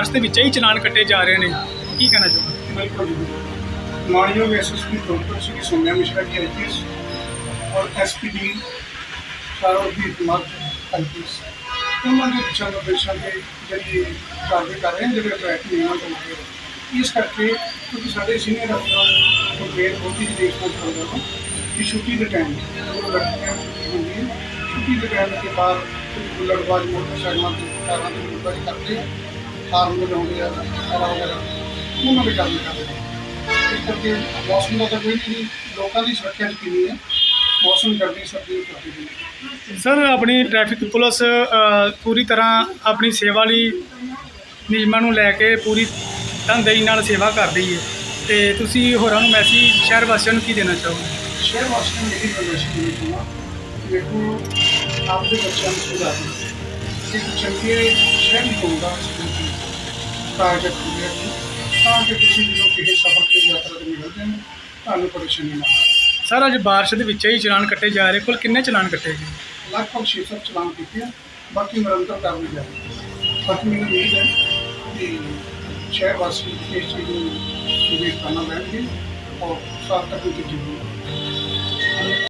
ਬਾਰਿਸ਼ ਦੇ ਵਿੱਚ ਹੀ ਚਲਾਨ ਕੱਟੇ ਜਾ ਰਹੇ ਨੇ ਕੀ ਕਹਿਣਾ ਚਾਹੁੰਦੇ ਬਿਲਕੁਲ ਜੀ ਮਾਨਯੋਗ SSP doctor Shri Somya Mishra ji IPS ਔਰ ਐਸਪੀਡੀ ਸਾਰੋ ਦੀ ਕੁਮਾਰ ਆਈਪੀਐਸ ਉਹਨਾਂ ਦੇ ਦਿਸ਼ਾ ਨਿਰਦੇਸ਼ਾਂ ਦੇ ਜਿਹੜੀ ਕਾਰਵਾਈ ਕਰ ਰਹੇ ਹਨ ਜਿਹੜੇ ਟ੍ਰੈਫਿਕ ਨਿਯਮਾਂ ਤੋਂ ਲੱਗੇ ਇਸ ਕਰਕੇ ਕਿਉਂਕਿ ਸਾਡੇ ਸੀਨੀਅਰ ਅਫਸਰਾਂ ਨੂੰ ਕੰਪੇਅਰ ਹੋਤੀ ਜੀ ਦੇਖਣਾ ਚਾਹੁੰਦਾ ਹਾਂ ਕਿ ਛੁੱਟੀ ਦੇ ਟਾਈਮ ਜਦੋਂ ਲੜਕੀਆਂ ਦੀ ਛੁੱਟੀ ਹੁੰਦੀ ਹੈ ਛੁੱਟੀ ਦੇ ਟਾਈਮ ਦੇ ਬਾਅਦ ਕੁਝ ਬੁਲੜਬਾਜ਼ ਮੋਟਰਸਾਈਕਲਾਂ ਤੇ ਕਾਰਾਂ ਤੇ ਬੁਲੜਬਾਜ਼ ਕਰਦੇ ਆ ਸਾਰਾ ਵਗੈਰਾ ਉਹਨਾਂ ਦੇ ਕੰਮ ਕਰਦੇ ਨੇ। ਇਸ ਕਰਕੇ ਮੌਸਮ ਦਾ ਤਾਂ ਕੋਈ ਨਹੀਂ ਲੋਕਾਂ ਦੀ ਸੁਰੱਖਿਆ ਯਕੀਨੀ ਹੈ। ਮੌਸਮ ਗਰਮੀ ਸਰਦੀ ਨੂੰ ਕਰਦੀ ਹੈ ਸਰ ਆਪਣੀ ਟ੍ਰੈਫਿਕ ਪੁਲਿਸ ਪੂਰੀ ਤਰ੍ਹਾਂ ਆਪਣੀ ਸੇਵਾ ਲਈ ਨਿਯਮਾਂ ਨੂੰ ਲੈ ਕੇ ਪੂਰੀ ਤਨਦੇਹੀ ਨਾਲ ਸੇਵਾ ਕਰਦੀ ਹੈ। ਤੇ ਤੁਸੀਂ ਹੋਰਾਂ ਨੂੰ ਮੈਸੇਜ ਸ਼ਹਿਰ ਵਾਸੀਆਂ ਨੂੰ ਕੀ ਦੇਣਾ ਚਾਹੋਗੇ? ਸ਼ਹਿਰ ਵਾਸੀਆਂ ਨੂੰ ਇਹ ਗੱਲ ਦੇਣੀ ਚਾਹੁੰਦਾ ਕਿ ਦੇਖੋ ਆਪਦੇ ਬੱਚਿਆਂ ਨੂੰ ਸੁਧਾਰੋ ਇੱਕ ਚੰਗੇ ਸ਼ਹਿਰ ਹੀ ਹੋਊਗਾ ਕਾਰਜ ਕਰੀਏ ਤਾਂ ਕਿ ਤੁਸੀਂ ਜਦੋਂ ਕਿਸੇ ਸਫ਼ਰ ਤੇ ਯਾਤਰਾ ਤੇ ਨਿਕਲਦੇ ਹੋ ਤੁਹਾਨੂੰ ਪਰੇਸ਼ਾਨੀ ਨਾ ਆਵੇ। ਸਰ ਅੱਜ ਬਾਰਿਸ਼ ਦੇ ਵਿੱਚ ਹੀ ਚਲਾਨ ਕੱਟੇ ਜਾ ਰਹੇ। ਕੁੱਲ ਕਿੰਨੇ ਚਲਾਨ ਕੱਟੇ ਗਏ? ਲਗਭਗ 600 ਚਲਾਨ ਕੀਤੇ ਆ ਬਾਕੀ ਨਿਰੰਤਰ ਕਰ ਲਈ ਜਾ ਰਹੀ ਹੈ ਬਾਕੀ ਮੈਨੂੰ ਉਮੀਦ ਹੈ ਕਿ ਸ਼ਹਿਰ ਵਾਸੀ ਇਸ ਚੀਜ਼ ਨੂੰ ਵਿਵੇਕ ਕਰਨਾ ਲੈਣਗੇ ਔਰ ਸਾਰਥਕ ਨਤੀਜੇ ਨੂੰ